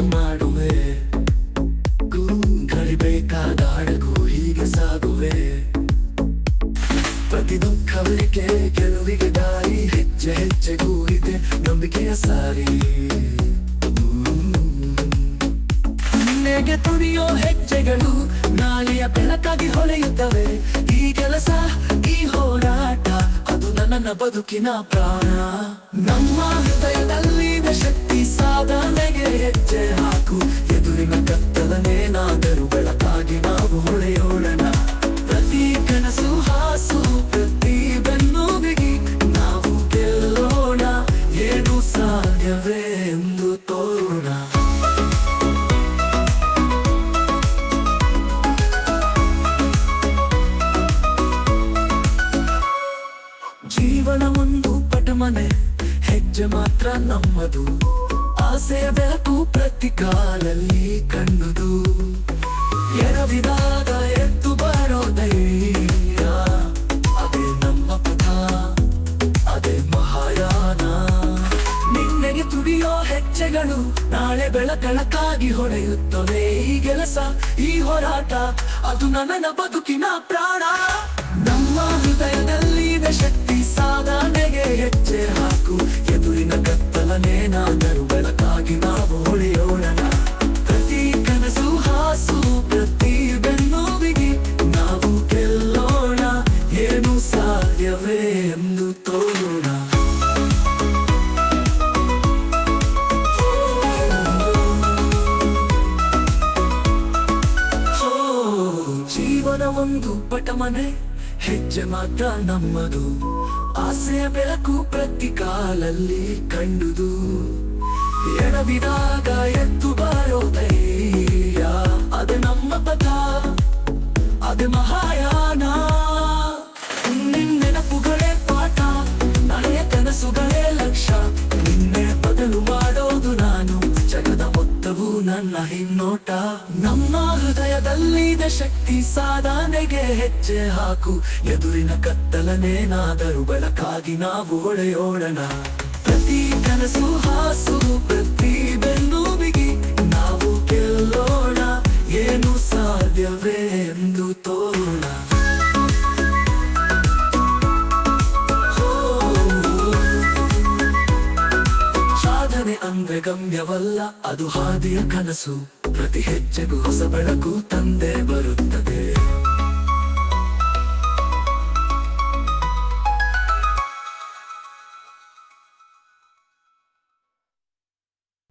ಮಾಡುವೆ. ಗರಿಬೇಕಾದ ಹಡಗು ಹೀಗೆ ಸಾಗುವೆ. ಪ್ರತಿ ದುಃಖವಿಗೆ ಗೆಲುವಿಗೆ ದಾರಿ, ಹೆಜ್ಜೆ ಹೆಜ್ಜೆಗೂ ಇದೆ ನಂಬಿಕೆಯ ಸಾರಿ. ನಿನ್ನೆಗೆ ತುಡಿಯೋ ಹೆಜ್ಜೆಗಳು ನಾಳೆಯ ಬೆಳಕಾಗಿ ಹೊಳೆಯುತ್ತವೆ. ಈ ಕೆಲಸ, ಈ ಹೋರಾಟ, ಅದು ನನ್ನ ಬದುಕಿನ ಪ್ರಾಣ. ನಮ್ಮ ಹೃದಯ ಎಂದು ತೋರೋಣ. ಜೀವನ ಒಂದು ಪಟಮನೆ ಹೆಜ್ಜೆ ಮಾತ್ರ ನಮ್ಮದು. ಆಸೆಯ ಬೆಳಕು ಪ್ರತಿ ಕಾಲಲ್ಲಿ ಕಣ್ಣುದು. ಎರವಿದಾಗ ತುಡಿಯೋ ಹೆಜ್ಜೆಗಳು ನಾಳೆ ಬೆಳಕಳಕಾಗಿ ಹೊಡೆಯುತ್ತವೆ ಈ ಕೆಲಸ, ಈ ಹೋರಾಟ, ಅದು ನನ್ನ ಬದುಕಿನ ಪ್ರಾಣ. ನಮ್ಮ ಹೃದಯದಲ್ಲಿದೆ ಶಕ್ತಿ, ಸಾಧನೆಗೆ ಹೆಜ್ಜೆ ಹಾಕು. ಎದುರಿನ ಕತ್ತಲನೇನಾದರೂ ಬೆಳಕಾಗಿ ನಾವು ಹೊಳೆಯೋಣ ಪ್ರತಿ ಕನಸು ಹಾಸು, ಪ್ರತಿ ಬೆನ್ನು ಬಿಗಿ ನಾವು ಗೆಲ್ಲೋಣ. ಏನು ಸಾಧ್ಯವೇ ಎಂದು ತೋರೋಣ ಜೀವನ ಒಂದು ಪಟಮನೆ ಹೆಜ್ಜೆ ಮಾತ್ರ ನಮ್ಮದು. ಆಸೆಯ ಬೆಳಕು ಪ್ರತಿ ಕಾಲಲ್ಲಿ ಕಂಡುದು. ಎಡವಿದಾಗ ಎದ್ದು ಹಿನ್ನೋಟ ನಮ್ಮ ಹೃದಯದಲ್ಲಿದೆ ಶಕ್ತಿ, ಸಾಧನೆಗೆ ಹೆಜ್ಜೆ ಹಾಕು. ಎದುರಿನ ಕತ್ತಲನೇನಾದರೂ ಬೆಳಕಾಗಿ ನಾವು ಒಳೆಯೋಣ ಪ್ರತಿ ಕನಸು, ಹಾಸು, ಪ್ರತಿ ಅಂದ್ರೆ ಗಮ್ಯವಲ್ಲ ಅದು ಹಾದಿಯ ಕನಸು. ಪ್ರತಿ ಹೆಜ್ಜೆಗೂ ಹೊಸ ಬೆಳಕು ತಂದೆ ಬರುತ್ತದೆ.